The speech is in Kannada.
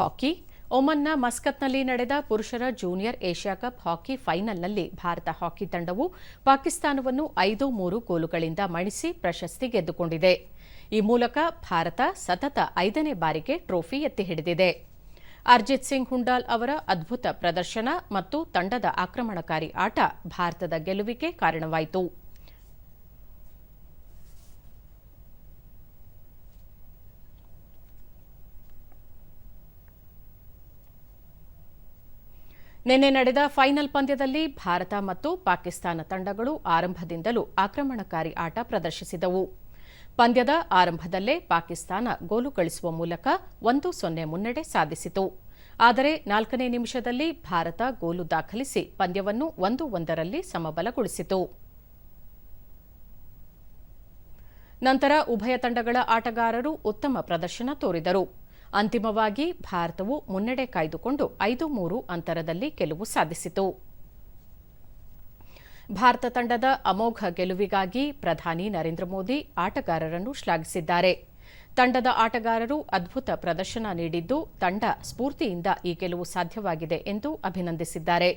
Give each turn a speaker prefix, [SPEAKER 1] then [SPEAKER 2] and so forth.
[SPEAKER 1] ಹಾಕಿ, ಒಮನ್ನ ಮಸ್ಕತ್ನಲ್ಲಿ ನಡೆದ ಪುರುಷರ ಜೂನಿಯರ್ ಏಷ್ಯಾ ಕಪ್ ಹಾಕಿ ಫೈನಲ್ನಲ್ಲಿ ಭಾರತ ಹಾಕಿ ತಂಡವು ಪಾಕಿಸ್ತಾನವನ್ನು ಐದು ಮೂರು ಗೋಲುಗಳಿಂದ ಮಣಿಸಿ ಪ್ರಶಸ್ತಿ ಗೆದ್ದುಕೊಂಡಿದೆ. ಈ ಮೂಲಕ ಭಾರತ ಸತತ ಐದನೇ ಬಾರಿಗೆ ಟ್ರೋಫಿ ಎತ್ತಿ ಹಿಡಿದಿದೆ. ಅರ್ಜಿತ್ ಸಿಂಗ್ ಹುಂಡಾಲ್ ಅವರ ಅದ್ಭುತ ಪ್ರದರ್ಶನ ಮತ್ತು ತಂಡದ ಆಕ್ರಮಣಕಾರಿ ಆಟ ಭಾರತದ ಗೆಲುವಿಗೆ ಕಾರಣವಾಯಿತು. ನಿನ್ನೆ ನಡೆದ ಫೈನಲ್ ಪಂದ್ಯದಲ್ಲಿ ಭಾರತ ಮತ್ತು ಪಾಕಿಸ್ತಾನ ತಂಡಗಳು ಆರಂಭದಿಂದಲೂ ಆಕ್ರಮಣಕಾರಿ ಆಟ ಪ್ರದರ್ಶಿಸಿದವು. ಪಂದ್ಯದ ಆರಂಭದಲ್ಲೇ ಪಾಕಿಸ್ತಾನ ಗೋಲು ಗಳಿಸುವ ಮೂಲಕ ಒಂದು ಸೊನ್ನೆ ಮುನ್ನಡೆ ಸಾಧಿಸಿತು. ಆದರೆ ನಾಲ್ಕನೇ ನಿಮಿಷದಲ್ಲಿ ಭಾರತ ಗೋಲು ದಾಖಲಿಸಿ ಪಂದ್ಯವನ್ನು ಒಂದು ಒಂದರಲ್ಲಿ ಸಮಬಲಗೊಳಿಸಿತು. ನಂತರ ಉಭಯ ತಂಡಗಳ ಆಟಗಾರರು ಉತ್ತಮ ಪ್ರದರ್ಶನ ತೋರಿದರು. ಅಂತಿಮವಾಗಿ ಭಾರತವು ಮುನ್ನಡೆ ಕಾಯ್ದುಕೊಂಡು ಐದು ಮೂರು ಅಂತರದಲ್ಲಿ ಗೆಲುವು ಸಾಧಿಸಿತು. ಭಾರತ ತಂಡದ ಅಮೋಘ ಗೆಲುವಿಗಾಗಿ ಪ್ರಧಾನಿ ನರೇಂದ್ರ ಮೋದಿ ಆಟಗಾರರನ್ನು ಶ್ಲಾಘಿಸಿದ್ದಾರೆ. ತಂಡದ ಆಟಗಾರರು ಅದ್ಭುತ ಪ್ರದರ್ಶನ ನೀಡಿದ್ದು ತಂಡ ಸ್ಫೂರ್ತಿಯಿಂದ ಈ ಗೆಲುವು ಸಾಧ್ಯವಾಗಿದೆ ಎಂದು ಅಭಿನಂದಿಸಿದ್ದಾರೆ.